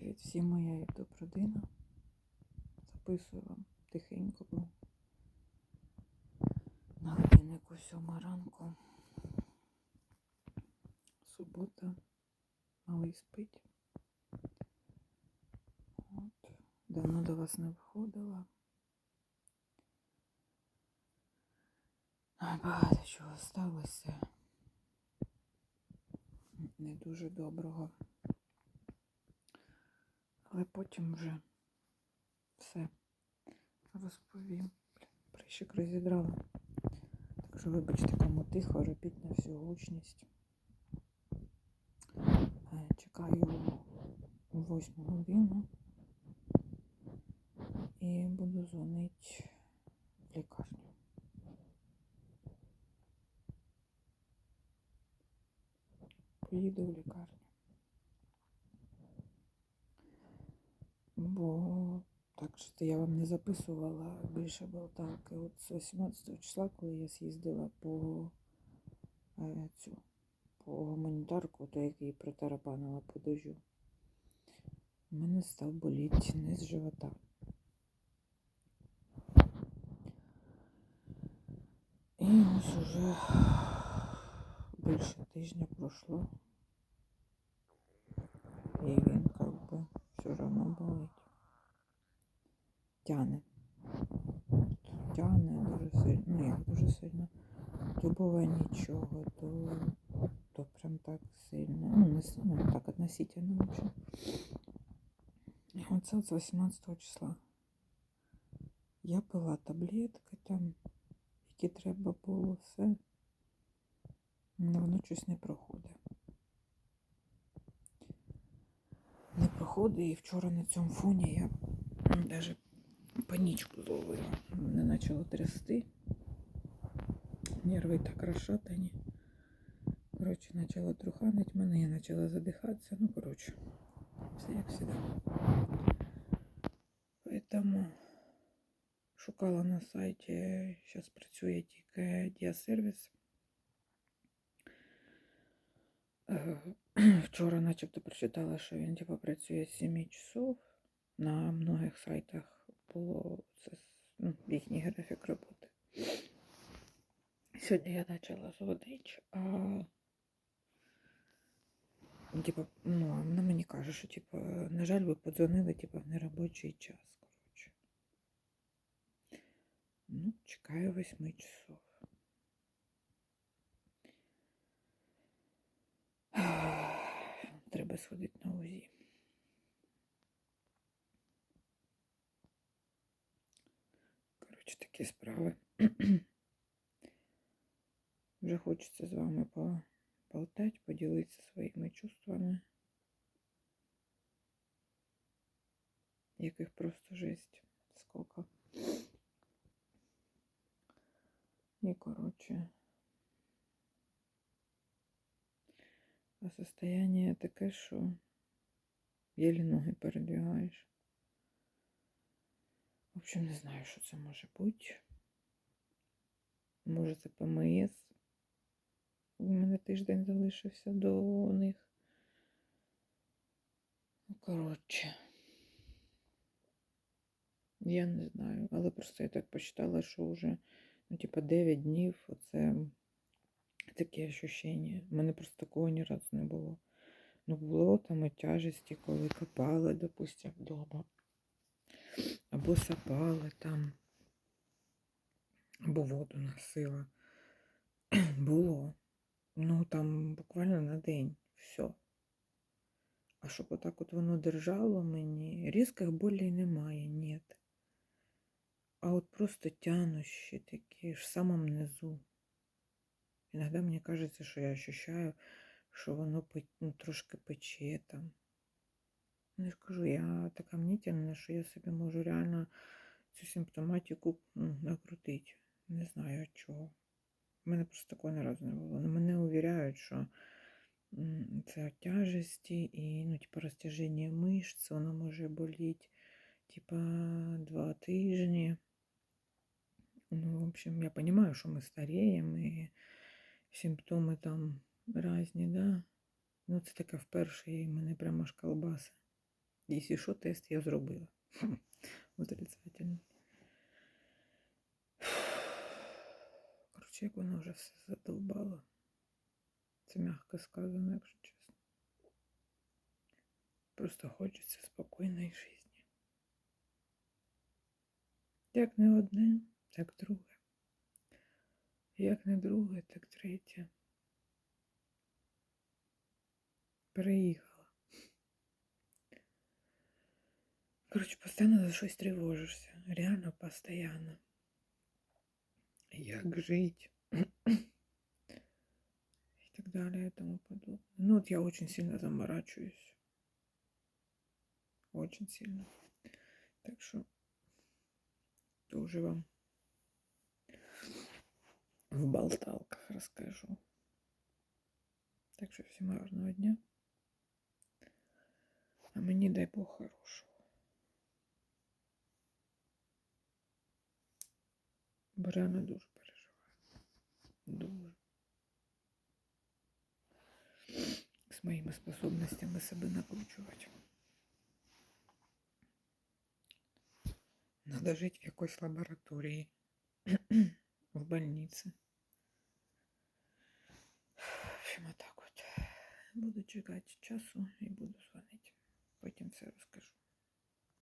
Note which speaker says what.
Speaker 1: Привіт всім, моя ютуб родина. Записую вам тихенько, бо на годиннику сьома ранку. Субота. Малий спить. От. Давно до вас не виходила. Багато чого сталося. Не дуже доброго. Але потім вже все розповім. Прищик розідрала. Так що, вибачте, кому тихо, робіть на всю гучність. Е, Чекаю восьму годину і буду дзвонити в лікарню. Поїду в лікарню. Бо так що я вам не записувала більше болталки. От з 18 числа, коли я з'їздила по е, цю по гуманітарку, то який протарапанила по дождю, у мене став боліти низ живота. І ось уже більше тижня пройшло. І він как би все одно болить. Тяне. Тяне дуже сильно. Ну як дуже сильно. То буває нічого, то, то прям так сильно. Ну, не сильно, так относительно вообще. І оце от з 18 числа. Я пила таблетки там, які треба було, все. Але воно щось не проходить. Не проходить, і вчора на цьому фоні я навіть панічку зловила. Мене почало трясти. Нерви так розшатані. Коротше, почала труханить мене, я почала задихатися. Ну, коротше, все як завжди. Поэтому шукала на сайті, зараз працює тільки діасервіс. Вчора начебто прочитала, що він типу, працює з 7 часов. На многих сайтах було це ну, їхній графік роботи. Сьогодні я почала зводити, а типу, ну, вона мені каже, що типу, на жаль, ви подзвонили типу, в неробочий час. Коротше. Ну, чекаю 8 часов. Треба сходити на УЗІ. Коротше, такі справи. Вже хочеться з вами поболтати, поділитися своїми чувствами, яких просто жесть. Сколько. І, коротше. А состояние таке, що єлі ноги передвигаєш. В общем, не знаю, що це може бути. Може, це ПМС. У мене тиждень залишився до них. Ну, коротше. Я не знаю, але просто я так почитала, що вже, ну, типа, 9 днів оце таке ощущення. У мене просто такого ні разу не було. Ну, було там і тяжесті, коли копали, допустим, вдома. Або сапали там, або воду носила. Було. Ну, там буквально на день. Все. А щоб отак от воно держало мені, різких болей немає, ні. А от просто тянущі такі ж в самому низу. Иногда мне кажется, что я ощущаю, что воно ну, трошки пече там. Ну, я ж кажу, я така мнительна, що я собі можу реально цю симптоматику накрутити. Не знаю від чого. У мене просто такого не разу не було. Но мене увіряють, що це от тяжесті і ну, типу, розтяження мишць, воно може боліти типа два тижні. Ну, в общем, я понимаю, що ми старіємо і симптоми там різні, да? Ну, це таке вперше і мене прямо аж колбаси. Якщо що, тест я зробила. Хм, Отрицательний. Коротше, як воно вже все задовбало. Це м'яко сказано, якщо чесно. Просто хочеться спокійної житті. Як не одне, так друге. Як не друге, так третє. Переїхала. Коротше, постійно за щось тривожишся. Реально постійно. Як жить? И так далее и тому подобное. Ну, вот я очень сильно заморачиваюсь. Очень сильно. Так что тоже вам в болталках расскажу. Так что всем гарного дня. А мені дай Бог хорошого. Бо дуже переживаю. Дуже. З моїми способностями себе накручувати. Надо жити в якоїсь лабораторії. в больниці. В общем, отак от. Буду чекати часу і буду дзвонити. Потім все розкажу.